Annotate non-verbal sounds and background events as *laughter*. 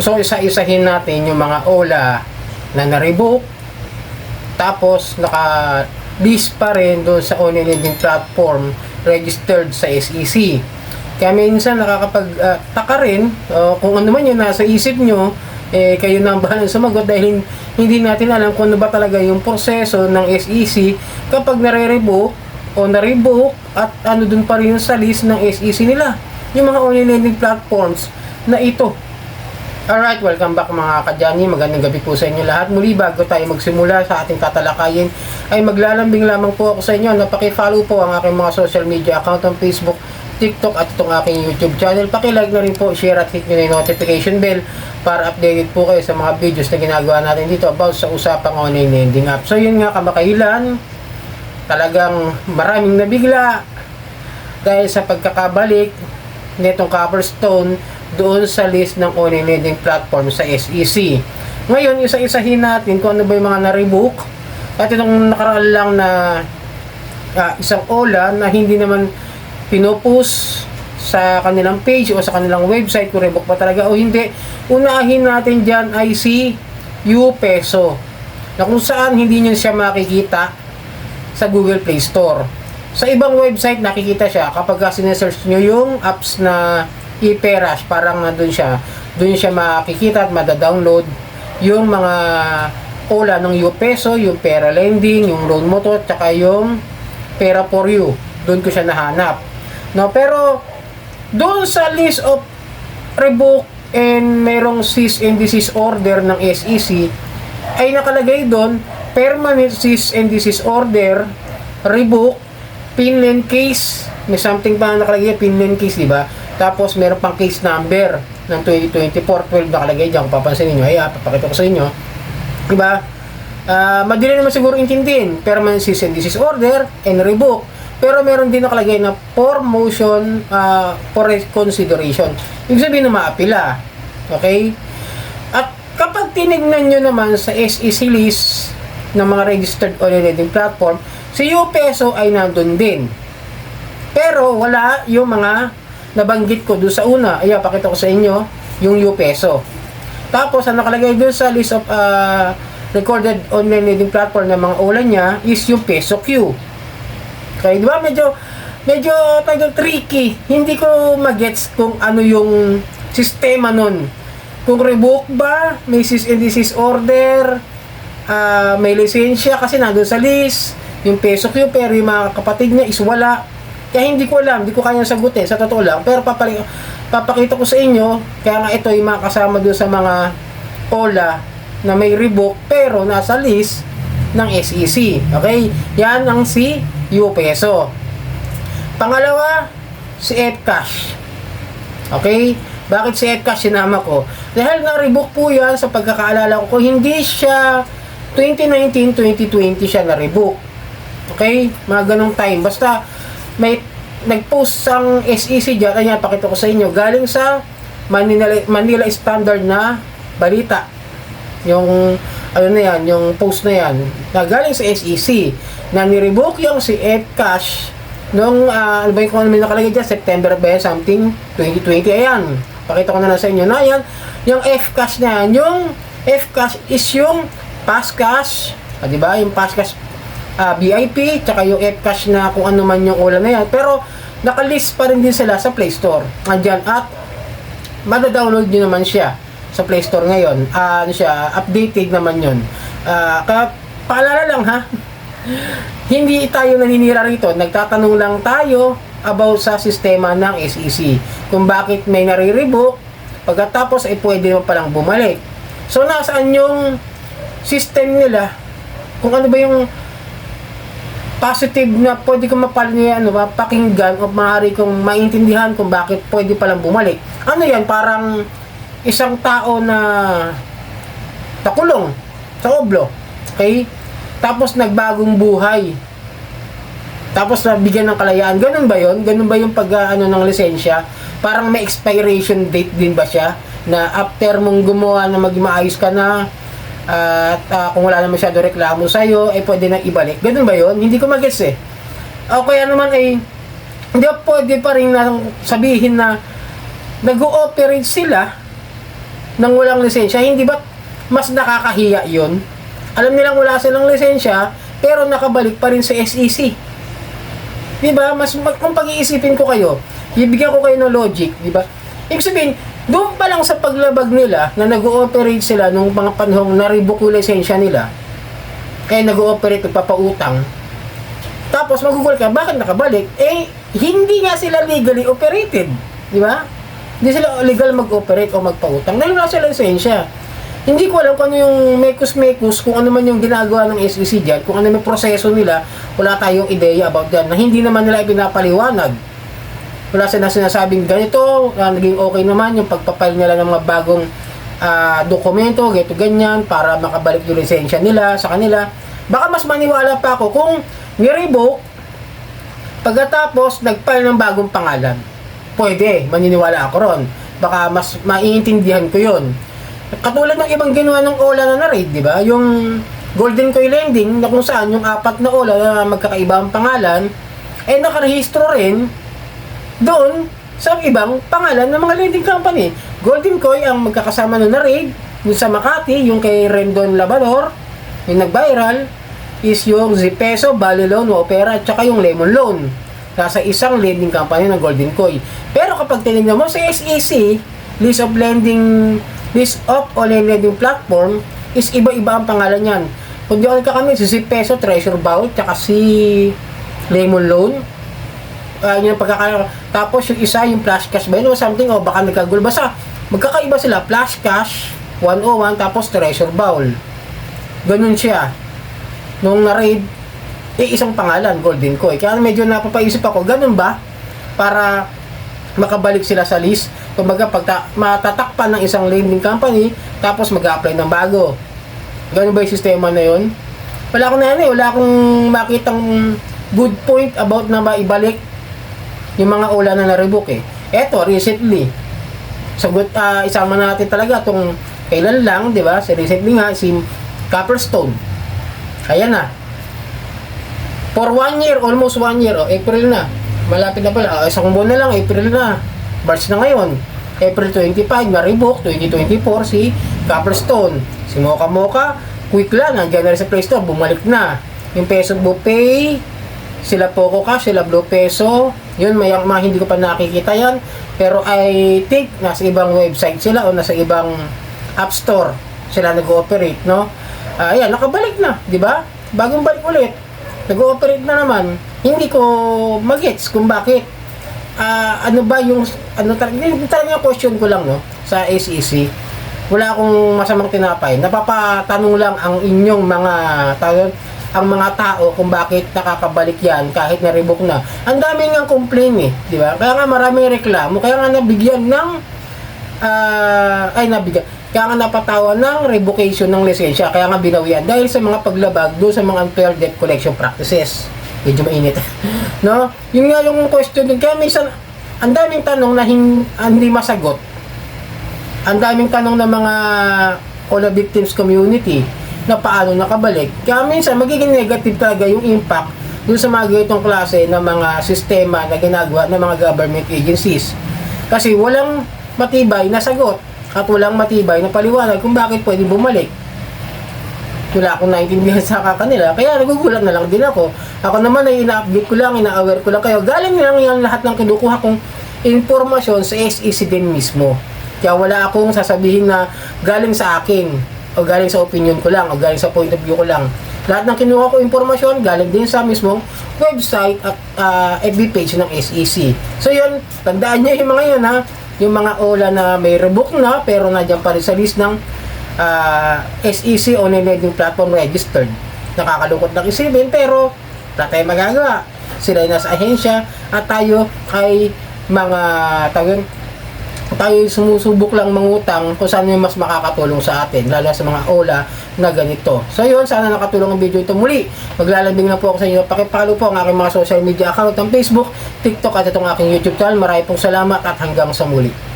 So isa-isahin natin yung mga OLA na na-revoke tapos naka list pa rin doon sa online lending platform registered sa SEC. Kaya minsan nakakapag-taka rin uh, kung ano man yung nasa isip nyo, eh, kayo na ang bahalang sumagot dahil hin- hindi natin alam kung ano ba talaga yung proseso ng SEC kapag nare-revoke o na-revoke at ano dun pa rin sa list ng SEC nila. Yung mga online lending platforms na ito. Alright, welcome back mga kadyani. Magandang gabi po sa inyo lahat. Muli bago tayo magsimula sa ating tatalakayin ay maglalambing lamang po ako sa inyo. Napaki-follow po ang aking mga social media account on Facebook, TikTok at itong aking YouTube channel. Paki-like na rin po, share at hit nyo na yung notification bell para updated po kayo sa mga videos na ginagawa natin dito about sa usapang online lending app. So yun nga kamakailan, talagang maraming nabigla dahil sa pagkakabalik nitong Copperstone doon sa list ng online lending platform sa SEC. Ngayon, isa-isahin natin kung ano ba yung mga na-revoke at itong nakaraan lang na ah, isang OLA na hindi naman pinupost sa kanilang page o sa kanilang website kung revoke pa talaga o hindi. Unahin natin dyan ay si U Peso na kung saan hindi nyo siya makikita sa Google Play Store. Sa ibang website nakikita siya kapag ka sinesearch nyo yung apps na iPerash, parang nandun siya, dun siya makikita at madadownload yung mga OLA ng UPeso, yung Pera Lending, yung Loan mo to, tsaka yung Pera for You. Doon ko siya nahanap. No, pero doon sa list of revoke and merong cease and desist order ng SEC ay nakalagay doon permanent cease and desist order revoke pinland case may something pa nakalagay pinland case di ba tapos meron pang case number ng 2024 12 nakalagay diyan kung papansinin niyo ay ah, papakita ko sa inyo. Di ba Ah, madali naman siguro intindihin. Permanent cease and desist order and revoke. Pero meron din nakalagay na for motion ah, for consideration ibig sabihin na maapila. Okay? At kapag tinignan nyo naman sa SEC list ng mga registered online lending platform, si UPeso ay nandun din. Pero wala yung mga nabanggit ko doon sa una. Ayan, pakita ko sa inyo yung UPeso. Tapos, ang nakalagay doon sa list of uh, recorded online lending platform ng mga ulan niya is yung Peso Q. Okay, di ba? Medyo, medyo tagal tricky. Hindi ko magets kung ano yung sistema nun. Kung revoke ba, may cease and desist order, ah, may lisensya kasi nandun sa list, yung peso Q, pero yung mga kapatid niya is wala. Kaya hindi ko alam, hindi ko kayang sagutin, sa totoo lang. Pero papali, papakita ko sa inyo, kaya nga ito yung mga kasama dun sa mga OLA na may revoke, pero nasa list ng SEC. Okay? Yan ang si U. Pangalawa, si Fcash. Okay? Bakit si Fcash sinama ko? Dahil na-revoke po yan sa pagkakaalala ko, kung hindi siya 2019-2020 siya na-revoke. Okay? Mga ganong time. Basta may nag-post sang SEC dyan, kanya pakita ko sa inyo, galing sa Manila, Manila Standard na balita. Yung ano na yan, yung post na yan, na galing sa SEC, na nirevoke yung si Fcash Noong, ah, ano ba yung ano may nakalagay dyan, September ba something, 2020, ayan. Pakita ko na lang sa inyo na yan. Yung F-cash na yan, yung F-cash is yung pass cash, ah, di ba? Yung pass cash ah, VIP, tsaka yung F-cash na kung ano man yung ulan na yan. Pero, nakalist pa rin din sila sa Play Store. Andyan, at madadownload nyo naman siya sa Play Store ngayon. Ah, ano siya, updated naman yun. Ah, kaya, paalala lang ha, *laughs* hindi tayo naninira rito. Nagtatanong lang tayo about sa sistema ng SEC. Kung bakit may nare-revoke, pagkatapos ay pwede naman palang bumalik. So, nasaan yung system nila? Kung ano ba yung positive na pwede kong mapalnya, ano ba, pakinggan o maaari kong maintindihan kung bakit pwede palang bumalik. Ano yan? Parang isang tao na nakulong sa oblo. Okay? Tapos nagbagong buhay. Tapos nabigyan ng kalayaan. Ganun ba yon? Ganun ba yung pag ah, ano ng lisensya? Parang may expiration date din ba siya? Na after mong gumawa na maging maayos ka na, at ah, kung wala na masyado reklamo sa'yo, ay pwede na ibalik. Ganun ba yon? Hindi ko magets eh. O kaya naman ay, hindi ba pwede pa rin na sabihin na nag-ooperate sila nang walang lisensya, hindi ba mas nakakahiya yon? Alam nilang wala silang lisensya, pero nakabalik pa rin sa SEC. Di ba? Mas mag, kung pag-iisipin ko kayo, bibigyan ko kayo ng logic, di ba? Ibig sabihin, doon pa lang sa paglabag nila na nag-ooperate sila nung mga panahong na-revoke yung lisensya nila, kaya nag-ooperate, nagpapautang, tapos magugol ka, bakit nakabalik? Eh, hindi nga sila legally operated. Di ba? Hindi sila legal mag-operate o magpautang dahil wala sila lisensya. Hindi ko alam kung ano yung mekus-mekus, kung ano man yung ginagawa ng SEC dyan, kung ano yung proseso nila, wala tayong ideya about dyan, na hindi naman nila ipinapaliwanag. Wala sila sinasabing ganito, ah, naging okay naman yung pagpapile nila ng mga bagong ah, dokumento, ganito ganyan, para makabalik yung lisensya nila sa kanila. Baka mas maniwala pa ako kung ni-revoke, pagkatapos nag-file ng bagong pangalan. Pwede, maniniwala ako ron. Baka mas maiintindihan ko yon. Katulad ng ibang ginawa ng OLA na na-raid, di ba? Yung Golden Coin Lending, na kung saan yung apat na OLA na magkakaiba ang pangalan, eh nakarehistro rin doon sa ibang pangalan ng mga lending company. Golden Coin ang magkakasama nun na raid, yung sa Makati, yung kay Rendon Labrador, yung nag-viral, is yung Zipeso, Bali Loan, Opera, at saka yung Lemon Loan. Nasa isang lending company ng Golden Coin. Pero kapag tinignan mo sa SEC, list of lending, list of online lending platform, is iba-iba ang pangalan yan. Kung di ako nagkakamali, si Zipeso, Treasure Bowl, tsaka si Lemon Loan, uh, yung pagkaka tapos yung isa yung flash cash ba yun o something o baka nagkagulo basta magkakaiba sila. Flash cash 101 tapos treasure bowl. Ganun siya. Nung na-raid eh isang pangalan golden coin. Kaya medyo napapaisip ako ganun ba? Para makabalik sila sa list. Kumbaga pag ta- matatakpan ng isang lending company tapos mag-apply ng bago. Ganun ba yung sistema na yun? Wala akong na yan eh wala akong makitang good point about na maibalik yung mga ulan na na-revoke eh. Eto, recently, sagot, uh, isama natin talaga itong kailan lang, di ba? Si recently nga, si Copperstone. Ayan na. For one year, almost one year, oh, April na. Malapit na pala. Oh, isang buwan na lang, April na. March na ngayon. April 25, na-revoke, 2024, si Copperstone. Si Mocha Mocha, quick lang, nandiyan na rin sa Play Store, bumalik na. Yung Peso Pay, sila Poco Cash, sila Blue Peso, yun, may mga hindi ko pa nakikita yan. Pero I think nasa ibang website sila o nasa ibang app store sila nag-ooperate, no? Uh, ayan, nakabalik na, di ba? Bagong balik ulit. Nag-ooperate na naman. Hindi ko magets kung bakit. Uh, ano ba yung, ano talaga, talaga question ko lang, no? Sa SEC. Wala akong masamang tinapay. Napapatanong lang ang inyong mga tawag, ang mga tao kung bakit nakakabalik yan kahit na-revoke na. Ang dami nga complain eh, di ba? Kaya nga maraming reklamo, kaya nga nabigyan ng uh, ay nabigyan, kaya nga napatawa ng revocation ng lisensya, kaya nga binawian dahil sa mga paglabag doon sa mga unfair debt collection practices. Medyo mainit. *laughs* no? Yun nga yung question din. Kaya minsan, ang daming tanong na hin- hindi masagot. Ang daming tanong ng mga all victims community na paano nakabalik. Kaya minsan magiging negative talaga yung impact dun sa mga ganitong klase ng mga sistema na ginagawa ng mga government agencies. Kasi walang matibay na sagot at walang matibay na paliwanag kung bakit pwede bumalik. Wala akong naintindihan sa kanila, kaya nagugulat na lang din ako. Ako naman ay ina-update ko lang, ina-aware ko lang kayo. Galing lang yan lahat ng kinukuha kong informasyon sa SEC din mismo. Kaya wala akong sasabihin na galing sa akin o galing sa opinion ko lang o galing sa point of view ko lang. Lahat ng kinuha ko informasyon galing din sa mismong website at uh, FB page ng SEC. So yun, tandaan nyo yung mga yun ha, yung mga OLA na may rebook na pero nandiyan pa rin sa list ng uh, SEC online lending platform registered. Nakakalungkot na isipin pero wala tayong magagawa. Sila ay nasa ahensya at tayo ay mga tawag tayo sumusubok lang mangutang kung saan yung mas makakatulong sa atin, lalo sa mga OLA na ganito. So yun, sana nakatulong ang video ito muli. Maglalambing na po ako sa inyo. Pakipalo po ang aking mga social media account ng Facebook, TikTok at itong aking YouTube channel. Marami pong salamat at hanggang sa muli.